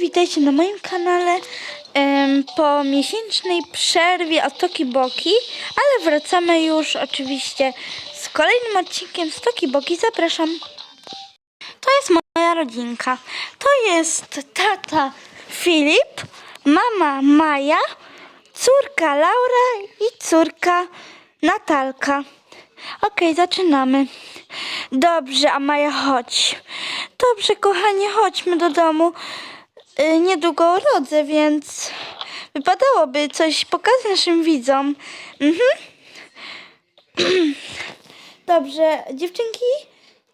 witajcie na moim kanale po miesięcznej przerwie od Toki Boki, ale wracamy już oczywiście z kolejnym odcinkiem z Toki Boki. Zapraszam. To jest moja rodzinka. To jest tata Filip, mama Maja, córka Laura i córka Natalka. Okej, zaczynamy. Dobrze, a Maja, chodź. Dobrze, kochanie, chodźmy do domu. Y, niedługo urodzę, więc wypadałoby coś pokazać naszym widzom. Mhm. Dobrze, dziewczynki,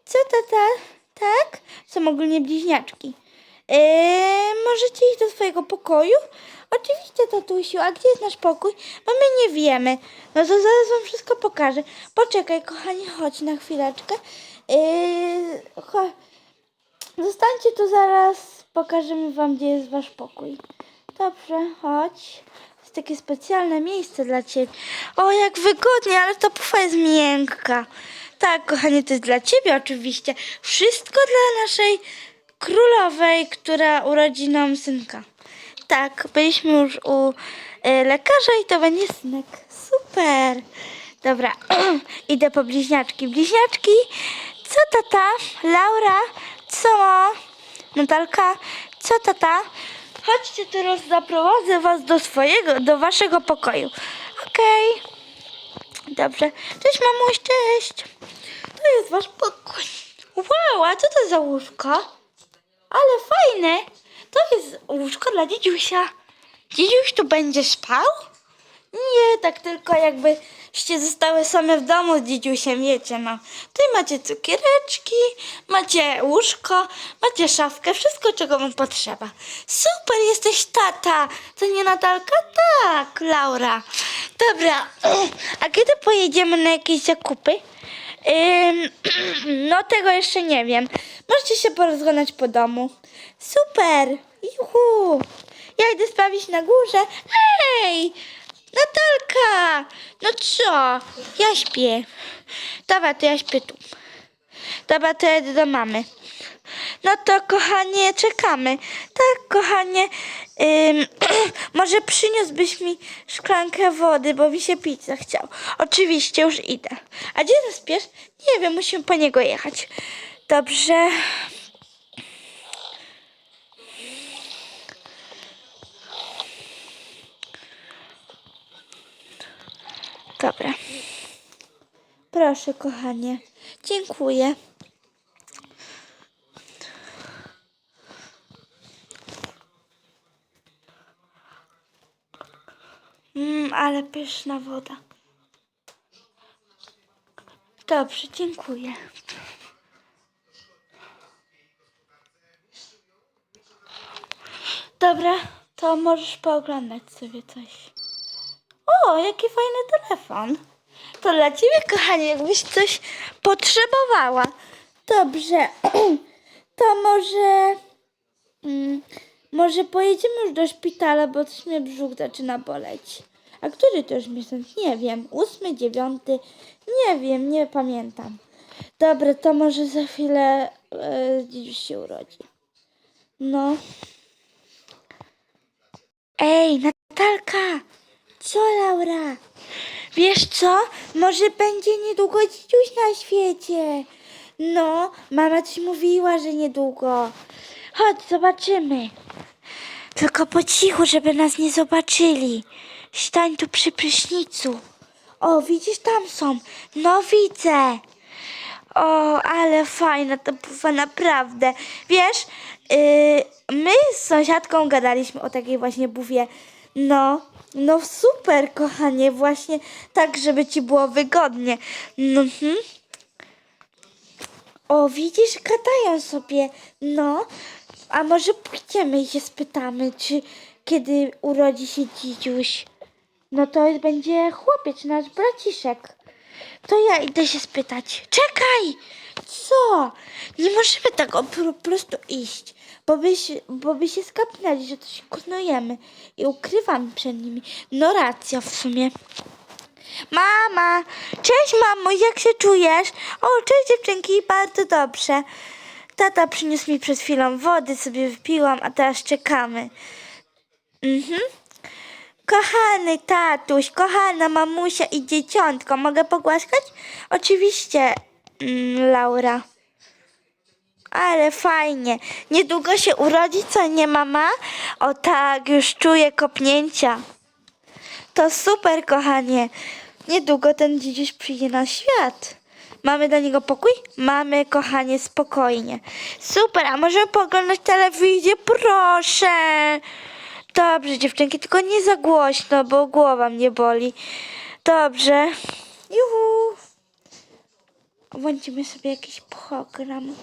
co tata? Tak? Są ogólnie bliźniaczki. Yy, możecie iść do swojego pokoju? Oczywiście, tatusiu, a gdzie jest nasz pokój? Bo my nie wiemy. No to zaraz wam wszystko pokażę. Poczekaj, kochani, chodź na chwileczkę. Yy, cho- Zostańcie tu zaraz, pokażemy wam, gdzie jest wasz pokój. Dobrze, chodź. Jest takie specjalne miejsce dla ciebie. O, jak wygodnie, ale ta pufa jest miękka. Tak, kochanie, to jest dla ciebie oczywiście. Wszystko dla naszej królowej, która urodzi nam synka. Tak, byliśmy już u e, lekarza i to będzie synek. Super. Dobra, idę po bliźniaczki. Bliźniaczki, co tata? Laura, co? Natalka, co tata? Chodźcie teraz, zaprowadzę was do swojego, do waszego pokoju. Okej. Dobrze. Cześć mamuś, cześć. To jest wasz pokój. Wow, a co to za łóżko? Ale fajne. To jest łóżko dla dziedziusia. Dziedziuś tu będzie spał? Nie, tak tylko jakbyście zostały same w domu z dzidziusiem, wiecie no. Tutaj macie cukiereczki, macie łóżko, macie szafkę, wszystko czego wam potrzeba. Super, jesteś tata. To nie Natalka? Tak, Laura. Dobra, a kiedy pojedziemy na jakieś zakupy? Ym, no tego jeszcze nie wiem. Możecie się porozglądać po domu. Super! Juhu! Ja idę sprawić na górze. Hej! Natalka! No co? Ja śpię. Dobra, to ja śpię tu. Dobra, to ja idę do mamy. No to kochanie, czekamy. Tak, kochanie. Ym, może przyniósłbyś mi szklankę wody, bo mi się pić zachciał. Oczywiście, już idę. A gdzie zaspiesz? Nie wiem, musimy po niego jechać. Dobrze. Dobra. Proszę, kochanie. Dziękuję. Mmm, ale pyszna woda. Dobrze, dziękuję. Dobra, to możesz pooglądać sobie coś. O, jaki fajny telefon. To dla ciebie, kochanie, jakbyś coś potrzebowała. Dobrze, to może... Mm, może pojedziemy już do szpitala, bo coś mnie brzuch zaczyna boleć. A który to już miesiąc? Nie wiem. Ósmy, dziewiąty? Nie wiem, nie pamiętam. Dobra, to może za chwilę dziś się urodzi. No. Ej, Natalka! Co, Laura? Wiesz co? Może będzie niedługo dzidziuś na świecie. No, mama ci mówiła, że niedługo. Chodź, zobaczymy. Tylko po cichu, żeby nas nie zobaczyli. Stań tu przy prysznicu. O, widzisz, tam są. No, widzę. O, ale fajna ta pufa, naprawdę. Wiesz, yy, my z sąsiadką gadaliśmy o takiej właśnie bufie. No, no super, kochanie, właśnie tak, żeby ci było wygodnie. Mhm. O, widzisz, gadają sobie. No, a może pójdziemy i się spytamy, czy kiedy urodzi się dzidziuś. No to będzie chłopiec, nasz braciszek. To ja idę się spytać. Czekaj! Co? Nie możemy tak po prostu iść, bo by, się, bo by się skapnęli, że knujemy i ukrywamy przed nimi. No racja w sumie. Mama! Cześć mamo, jak się czujesz? O, cześć dziewczynki, bardzo dobrze. Tata przyniósł mi przed chwilą wody, sobie wypiłam, a teraz czekamy. Mhm. Kochany tatuś, kochana mamusia i dzieciątko, mogę pogłaskać? Oczywiście, mm, Laura. Ale fajnie. Niedługo się urodzi, co nie mama? O tak, już czuję kopnięcia. To super, kochanie. Niedługo ten dzidziuś przyjdzie na świat. Mamy dla niego pokój? Mamy, kochanie, spokojnie. Super, a możemy pooglądać telewizję? Proszę. Dobrze, dziewczynki, tylko nie za głośno, bo głowa mnie boli. Dobrze. Juhu. Włączymy sobie jakiś program.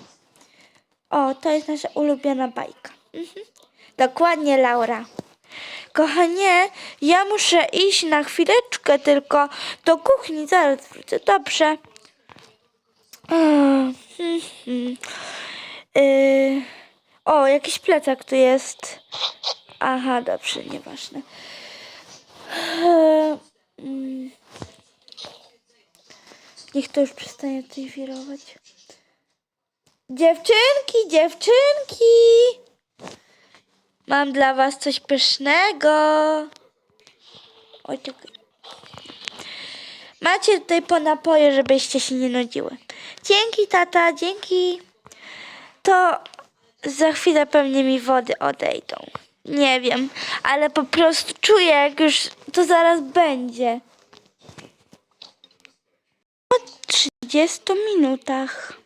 O, to jest nasza ulubiona bajka. Mhm. Dokładnie, Laura. Kochanie, ja muszę iść na chwileczkę tylko do kuchni, zaraz wrócę. Dobrze. Mm, mhm. Yy, o, jakiś plecak tu jest. Aha, dobrze, nieważne. Eee, mm. Niech to już przestanie tutaj wirować. Dziewczynki, dziewczynki! Mam dla was coś pysznego. Oj. Macie tutaj po napoje, żebyście się nie nudziły. Dzięki, tata, dzięki. To za chwilę pewnie mi wody odejdą. Nie wiem, ale po prostu czuję, jak już to zaraz będzie. Po 30 minutach.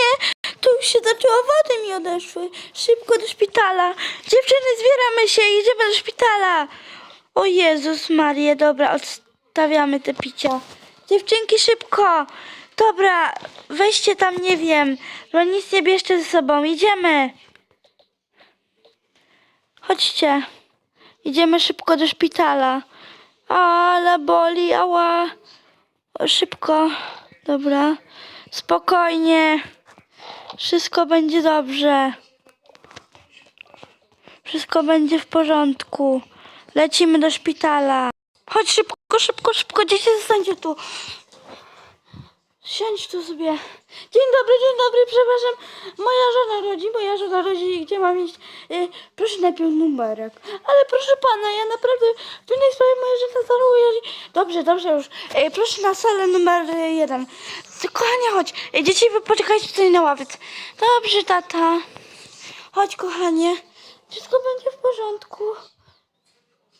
Nie, to już się zaczęło, wody mi odeszły. Szybko do szpitala. Dziewczyny, zbieramy się i idziemy do szpitala. O Jezus Maria, dobra, odstawiamy te picia. Dziewczynki, szybko. Dobra, weźcie tam, nie wiem, bo nic nie bierzcie ze sobą. Idziemy. Chodźcie. Idziemy szybko do szpitala. Ale boli, ała. O, szybko. Dobra. Spokojnie. Wszystko będzie dobrze. Wszystko będzie w porządku. Lecimy do szpitala. Chodź szybko, szybko, szybko. Dzieci, zostańcie tu. Siądź tu sobie. Dzień dobry, dzień dobry, przepraszam. Moja żona rodzi, moja żona rodzi. Gdzie mam iść? Y, proszę najpierw numerek. Ale proszę pana, ja naprawdę w tej sprawie moja żona zaruje. Dobrze, dobrze już. Y, proszę na salę numer jeden. Kochanie, chodź. Y, dzieci, wy poczekajcie tutaj na ławiec. Dobrze, tata. Chodź, kochanie. Wszystko będzie w porządku.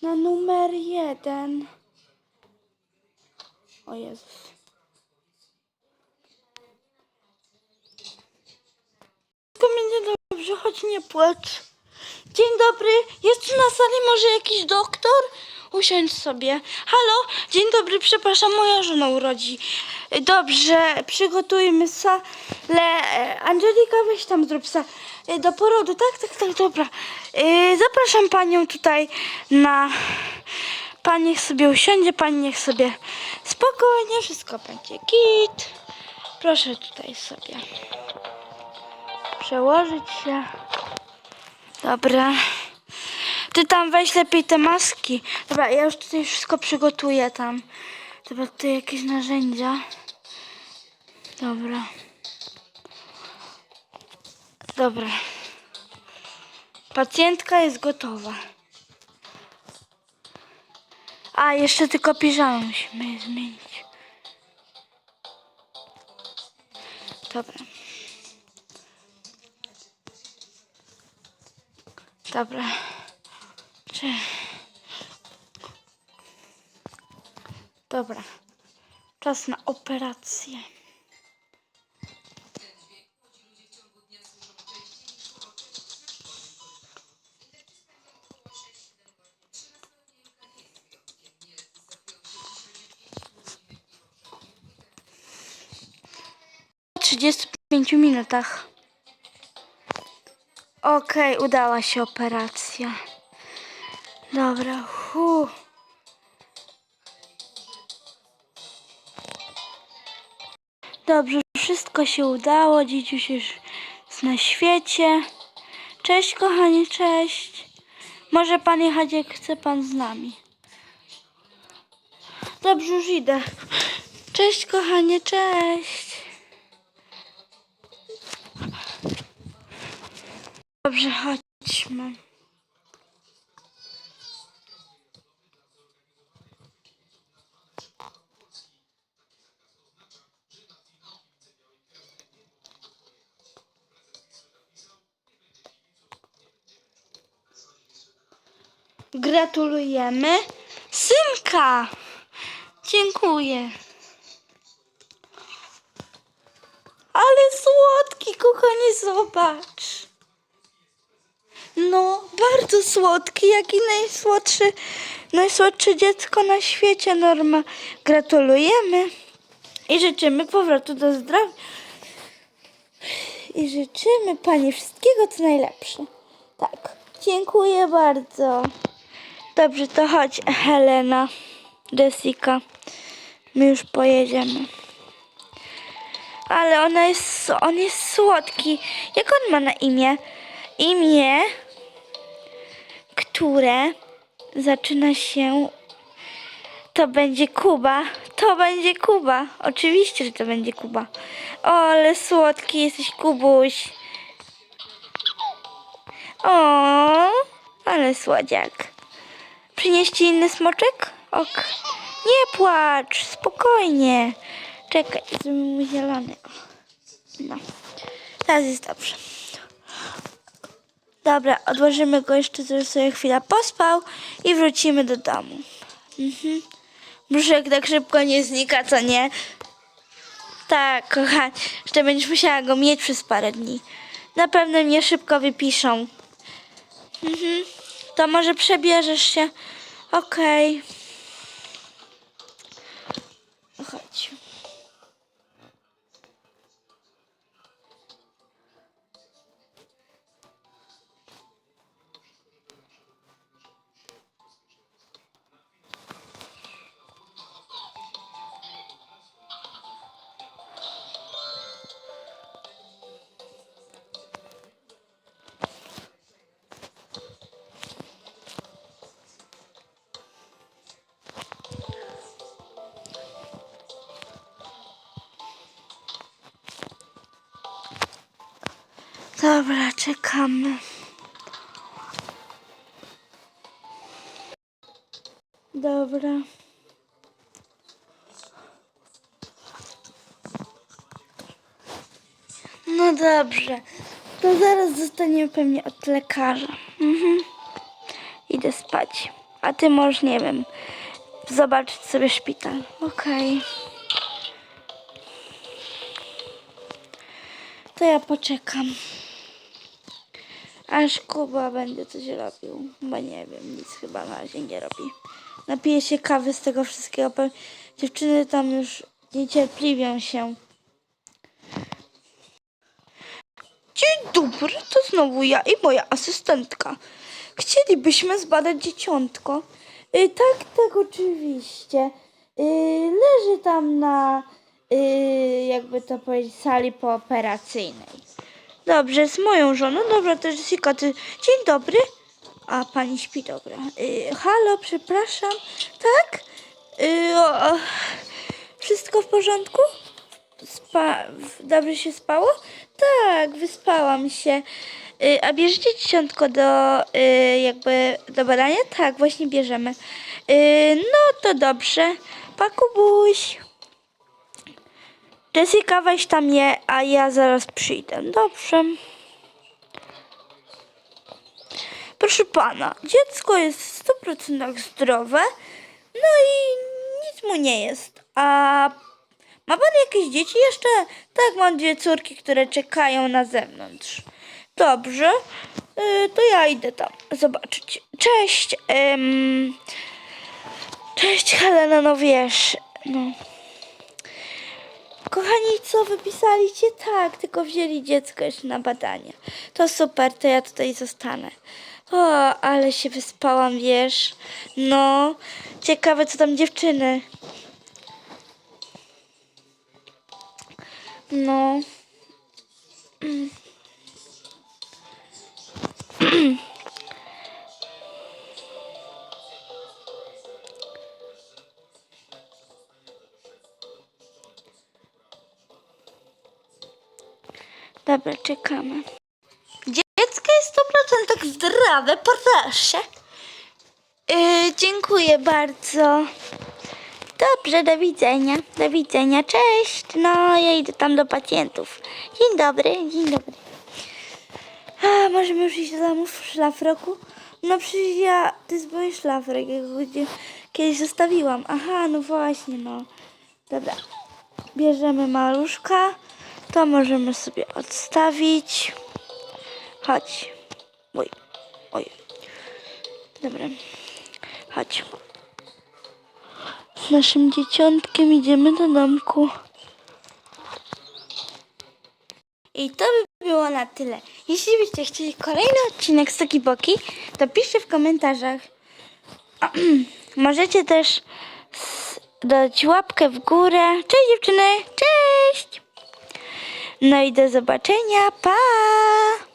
Na numer jeden. O Jezus. Wszystko będzie dobrze, choć nie płacz. Dzień dobry, jest tu na sali może jakiś doktor? Usiądź sobie. Halo, dzień dobry, przepraszam, moja żona urodzi. Dobrze, przygotujmy salę. Angelika, weź tam zrób salę do porodu. Tak, tak, tak, dobra. E, Zapraszam panią tutaj na... Pan niech sobie usiądzie, pani niech sobie spokojnie, wszystko będzie git. Proszę tutaj sobie przełożyć się. Dobra. Ty tam weź lepiej te maski. Dobra, ja już tutaj wszystko przygotuję tam. Dobra, tutaj jakieś narzędzia. Dobra. Dobra. Pacjentka jest gotowa. A, jeszcze tylko piżamę musimy zmienić. Dobra. Dobra. Czy... Dobra. Czas na operację. Po 35 minutach. Okej, udała się operacja. Dobra, hu. Dobrze, wszystko się udało. Dzieciuś już jest na świecie. Cześć, kochanie, cześć. Może pan jechać, jak chce pan z nami. Dobrze, już idę. Cześć, kochanie, cześć. Dobrze, chodźmy. Gratulujemy. Synka! Dziękuję. Ale słodki, kochanie, zobacz. Bardzo słodki, jaki najsłodszy, najsłodsze dziecko na świecie, Norma. Gratulujemy i życzymy powrotu do zdrowia. I życzymy Pani wszystkiego, co najlepsze. Tak, dziękuję bardzo. Dobrze, to chodź, Helena, Jessica. My już pojedziemy. Ale ona jest, on jest słodki. Jak on ma na imię? Imię, które zaczyna się. To będzie Kuba. To będzie Kuba. Oczywiście, że to będzie Kuba. O, ale słodki jesteś, Kubuś. O, ale słodziak. Przynieść ci inny smoczek? Ok. Nie płacz, spokojnie. Czekaj, zrobimy zielony. No. Teraz jest dobrze. Dobra, odłożymy go jeszcze, żeby sobie chwilę pospał i wrócimy do domu. Mhm. Brzuszek tak szybko nie znika, co nie? Tak, kochani, że będziesz musiała go mieć przez parę dni. Na pewno mnie szybko wypiszą. Mhm. To może przebierzesz się. Okej. Chodź. Dobra, czekamy. Dobra. No dobrze. To zaraz zostaniemy pewnie od lekarza. Mhm. Idę spać. A ty możesz, nie wiem, zobaczyć sobie szpital. Okej. To ja poczekam. Aż Kuba będzie coś robił. Bo nie wiem, nic chyba na razie nie robi. Napiję się kawy z tego wszystkiego. Dziewczyny tam już niecierpliwią się. Dzień dobry, to znowu ja i moja asystentka. Chcielibyśmy zbadać dzieciątko. Y, tak, tak, oczywiście. Y, leży tam na, y, jakby to powiedzieć, sali pooperacyjnej. Dobrze, z moją żoną. Dobra, to Jessica, ty... Dzień dobry. A, pani śpi, dobra. Y, halo, przepraszam. Tak? Y, o, o, wszystko w porządku? Spa... Dobrze się spało? Tak, wyspałam się. Y, a bierzecie dzieciątko do y, jakby do badania? Tak, właśnie bierzemy. No to dobrze. Pakubuś. Jessica, weź tam je, a ja zaraz przyjdę. Dobrze. Proszę pana, dziecko jest w 100% zdrowe, no i nic mu nie jest. A ma pan jakieś dzieci jeszcze? Tak, mam dwie córki, które czekają na zewnątrz. Dobrze, y, to ja idę tam zobaczyć. Cześć. em, cześć Helena, no wiesz, no. Kochani, co wypisaliście? Tak, tylko wzięli dziecko jeszcze na badanie. To super, to ja tutaj zostanę. O, ale się wyspałam, wiesz. No, ciekawe co tam dziewczyny. No. Dobra, czekamy. Dziecko jest 100% zdrowe, proszę. Yy, dziękuję bardzo. Dobrze, do widzenia. Do widzenia. Cześć. No, ja idę tam do pacjentów. Dzień dobry, dzień dobry. A, możemy już iść do domu w szlafroku? No przecież ja, to jest mój szlafrok, ja go gdzie, kiedyś zostawiłam. Aha, no właśnie, no. Dobra. Bierzemy maluszka. To możemy sobie odstawić. Chodź. Oj, oj. Dobra. Chodź. Z naszym dzieciątkiem idziemy do domku. I to by było na tyle. Jeśli byście chcieli kolejny odcinek z Toki Boki, to piszcie w komentarzach. Możecie też dać łapkę w górę. Cześć dziewczyny, cześć! No i do zobaczenia, pa!